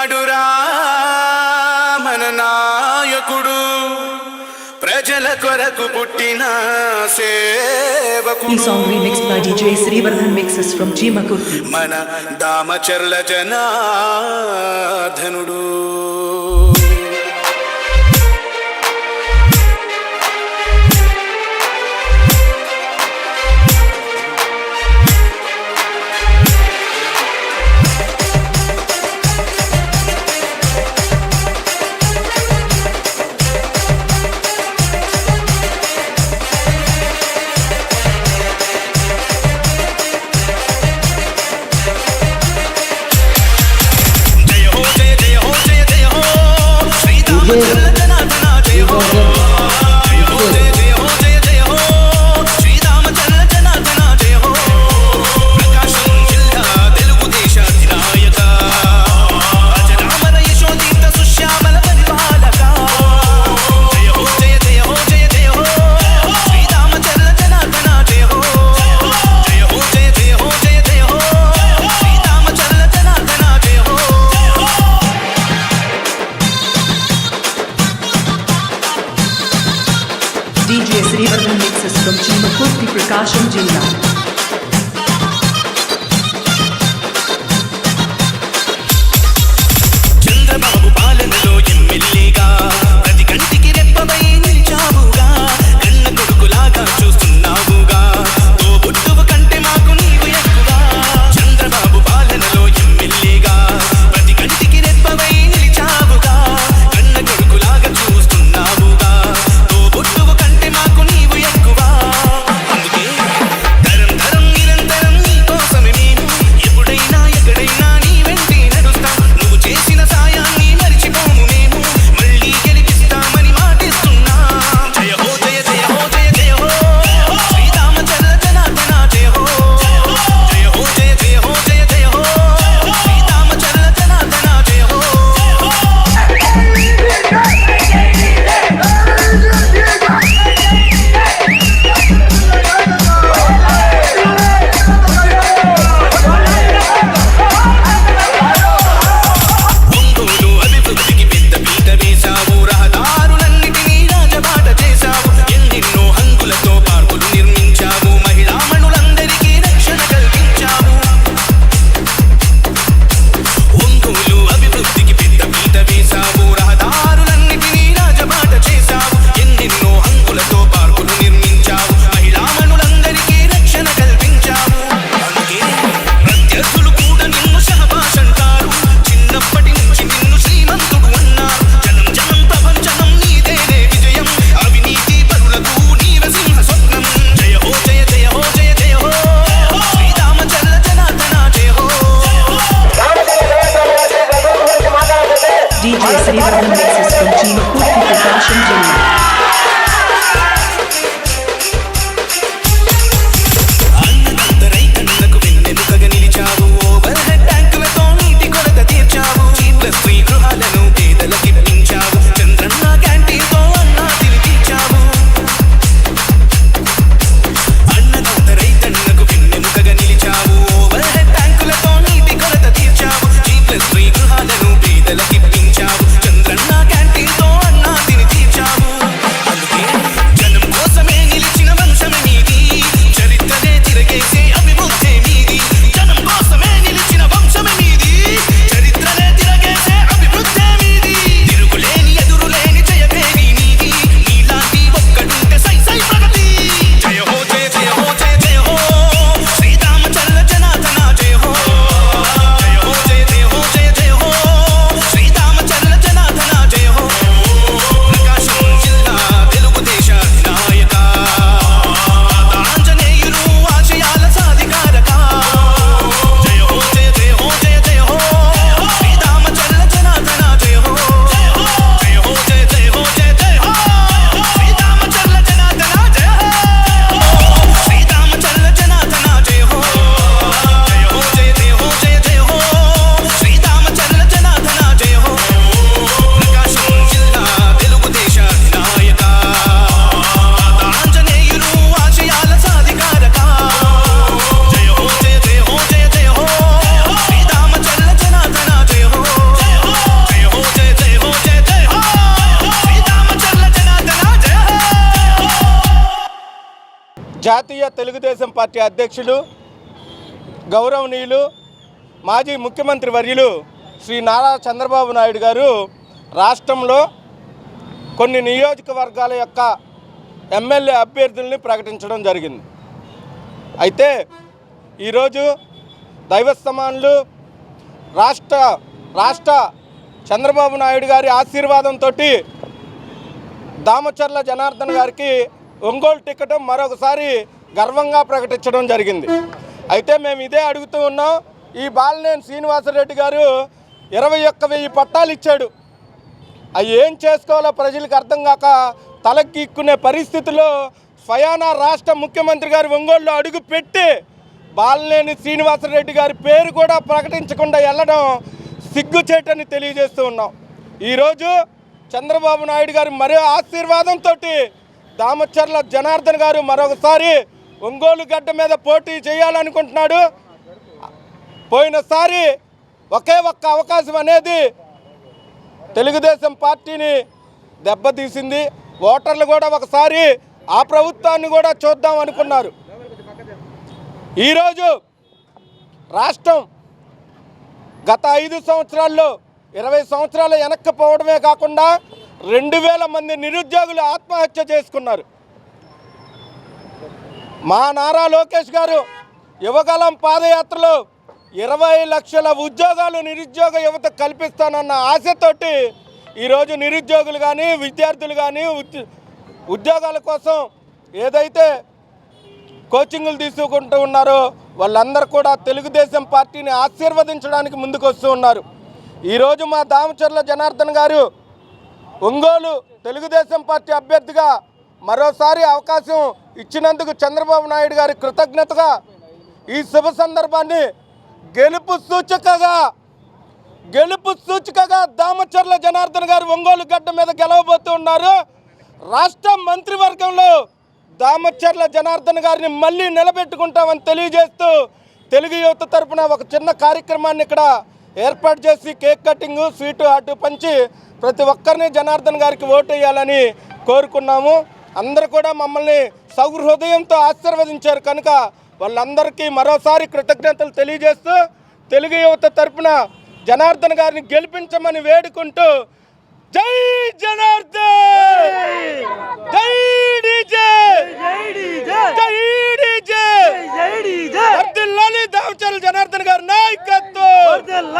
వాడురా మన నాయకుడు. ప్రజల కొరకు పుట్టిన సేవకు మన దామచర్ల జనాధనుడు with एवं श्रीमद पुष्टि प्रकाशम ज़िंदा DJ Sri Raman mixes from Team Kurti Prakash and జాతీయ తెలుగుదేశం పార్టీ అధ్యక్షులు గౌరవనీయులు మాజీ ముఖ్యమంత్రి వర్యులు శ్రీ నారా చంద్రబాబు నాయుడు గారు రాష్ట్రంలో కొన్ని నియోజకవర్గాల యొక్క ఎమ్మెల్యే అభ్యర్థుల్ని ప్రకటించడం జరిగింది. అయితే ఈరోజు దైవస్తమానులు రాష్ట్ర రాష్ట్ర చంద్రబాబు నాయుడు గారి ఆశీర్వాదంతో దామచర్ల జనార్దన్ గారికి ఒంగోలు టికెట్ మరొకసారి గర్వంగా ప్రకటించడం జరిగింది. అయితే మేము ఇదే అడుగుతూ ఉన్నాం ఈ బాలినేని శ్రీనివాసరెడ్డి గారు ఇరవై ఒక్క వెయ్యి పట్టాలు ఇచ్చాడు. అవి ఏం చేసుకోవాలో ప్రజలకు అర్థం కాక తలకిక్కునే పరిస్థితిలో స్వయానా రాష్ట్ర ముఖ్యమంత్రి గారు ఒంగోలులో అడుగు పెట్టి బాలినేని శ్రీనివాసరెడ్డి గారి పేరు కూడా ప్రకటించకుండా వెళ్ళడం సిగ్గుచేటని తెలియజేస్తూ ఉన్నాం. ఈరోజు చంద్రబాబు నాయుడు గారి మరో ఆశీర్వాదంతో దామచర్ల జనార్దన్ గారు మరొకసారి ఒంగోలు గడ్డ మీద పోటీ చేయాలనుకుంటున్నాడు. పోయినసారి ఒకే ఒక్క అవకాశం అనేది తెలుగుదేశం పార్టీని దెబ్బతీసింది. ఓటర్లు కూడా ఒకసారి ఆ ప్రభుత్వాన్ని కూడా చూద్దాం అనుకున్నారు. ఈరోజు రాష్ట్రం గత ఐదు సంవత్సరాల్లో ఇరవై సంవత్సరాలు వెనక్కి పోవడమే కాకుండా రెండు వేల మంది నిరుద్యోగులు ఆత్మహత్య చేసుకున్నారు. మా నారా లోకేష్ గారు యువకాలం పాదయాత్రలో ఇరవై లక్షల ఉద్యోగాలు నిరుద్యోగ యువత కల్పిస్తానన్న ఆశతోటి ఈరోజు నిరుద్యోగులు కానీ విద్యార్థులు కానీ ఉద్యోగాల కోసం ఏదైతే కోచింగ్లు తీసుకుంటూ ఉన్నారో వాళ్ళందరూ కూడా తెలుగుదేశం పార్టీని ఆశీర్వదించడానికి ముందుకు వస్తూ ఉన్నారు. ఈరోజు మా దామచర్ల జనార్దన్ గారు ఒంగోలు తెలుగుదేశం పార్టీ అభ్యర్థిగా మరోసారి అవకాశం ఇచ్చినందుకు చంద్రబాబు నాయుడు గారి కృతజ్ఞతగా ఈ శుభ సందర్భాన్ని గెలుపు సూచికగా గెలుపు సూచికగా దామచర్ల జనార్దన్ గారు ఒంగోలు గడ్డ మీద గెలవబోతూ ఉన్నారు. రాష్ట్ర మంత్రివర్గంలో దామచర్ల జనార్దన్ గారిని మళ్ళీ నిలబెట్టుకుంటామని తెలియజేస్తూ తెలుగు యువత తరఫున ఒక చిన్న కార్యక్రమాన్ని ఇక్కడ ఏర్పాటు చేసి కేక్ కటింగ్ స్వీటు అటు పంచి ప్రతి ఒక్కరిని జనార్దన్ గారికి ఓటు వేయాలని కోరుకున్నాము. అందరూ కూడా మమ్మల్ని సౌహృదయంతో ఆశీర్వదించారు. కనుక వాళ్ళందరికీ మరోసారి కృతజ్ఞతలు తెలియజేస్తూ తెలుగు యువత తరపున జనార్దన్ గారిని గెలిపించమని వేడుకుంటూ జై జనార్దన్! జై డీజే! జై డీజే! వర్ధిల్లాలి దామచర్ల జనార్దన్ గారి నాయకత్వం!